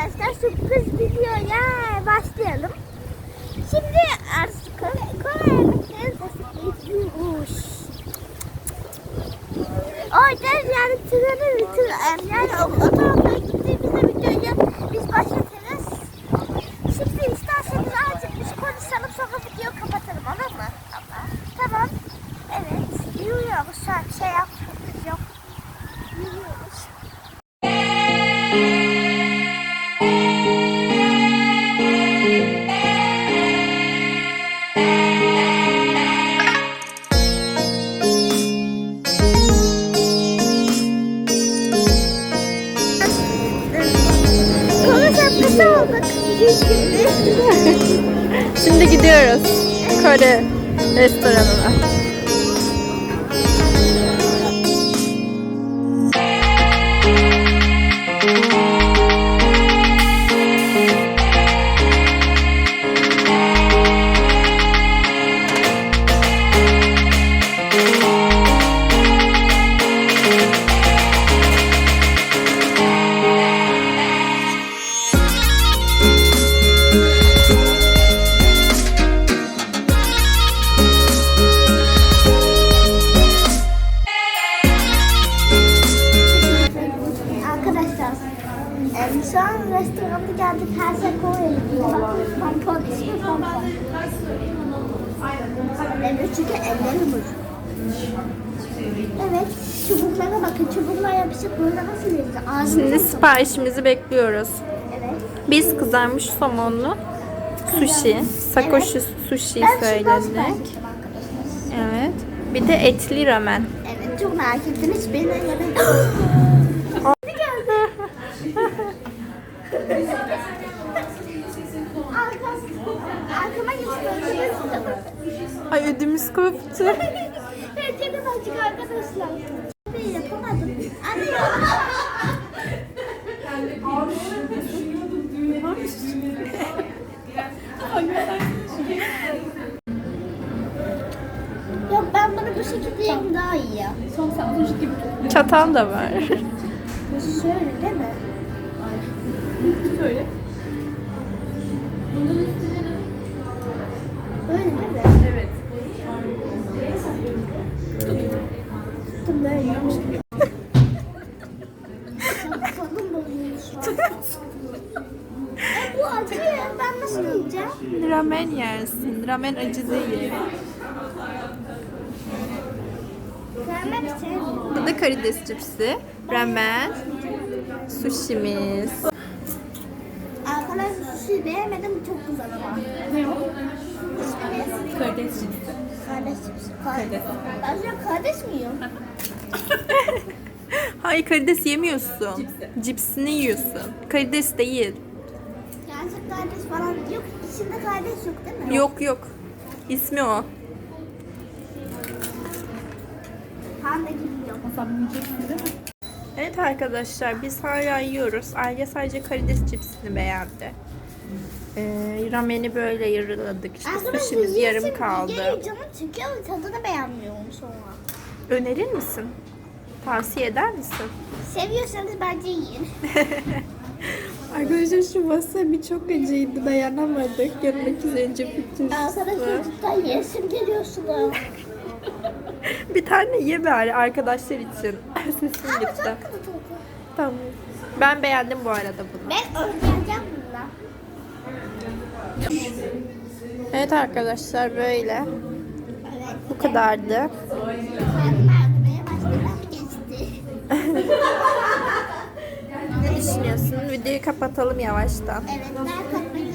arkadaşlar sürpriz videoya başlayalım. Şimdi artık Kore, sesi geliyormuş. Orada yani treni tren, yani o, o Şimdi gidiyoruz Kore restoranına. Em, şu an restorana geldik. Her şey Koreli. Pompon, ismi Pompon. Evet, çünkü ellerim var. Evet, çubuklara bakın. Çubuklar yapışık. Burada nasıl yiyeceğiz? Ağzını Şimdi siparişimizi bekliyoruz. Evet. Biz kızarmış somonlu sushi, sakoshi sushi Ben söyledik. arkadaşlar. Evet. Bir de etli ramen. Evet, çok merak ettim. Hiç beni yemedim. arkama geçti. Ay ödümüz koptu. Pencereden açık arkadaşlar. Ben yapamadım. Anne. Yok ben bunu bu şekilde yiyeyim daha iyi ya. Çatal da var. Şöyle değil mi? Söyle. Böyle mi? Evet. Tuttum böyle yiyormuş gibi. E, bu acı ben nasıl yiyeceğim? Ramen yersin. Ramen acı değil. Sevmiyorum. Bu da karides cipsi. Ramen. Sushimiz. Arkadaşlar sushi beğenmedim çok güzel ama. Ne o? Kardeş cipsi. Kardeş cipsi. Kardeş. Ben şu an kardeş? Hayır karides yemiyorsun. Cipsi. Cipsini yiyorsun. Karides değil. Gerçek kardeş falan yok. İçinde kardeş yok değil mi? Yok yok. İsmi o. Panda gibi yok. Hasan yiyeceksin değil mi? Evet arkadaşlar biz hala yiyoruz. Aile sadece karides cipsini beğendi. Ee, rameni böyle yarıladık. İşte sushimiz yarım kaldı. Canım ama tadını beğenmiyorum sonra. Önerir misin? Tavsiye eder misin? Seviyorsanız bence yiyin. Arkadaşlar şu wasabi çok acıydı. Dayanamadık. Yemek üzerince Arkadaşlar cidden yesim geliyorsunuz. Bir tane ye bari arkadaşlar için. Sesim gitti. Tamam. Ben beğendim bu arada bunu. Ben öğreneceğim bununla. Evet arkadaşlar böyle. Bu kadardı. Ne düşünüyorsun? Videoyu kapatalım yavaştan. Evet, ben katmayı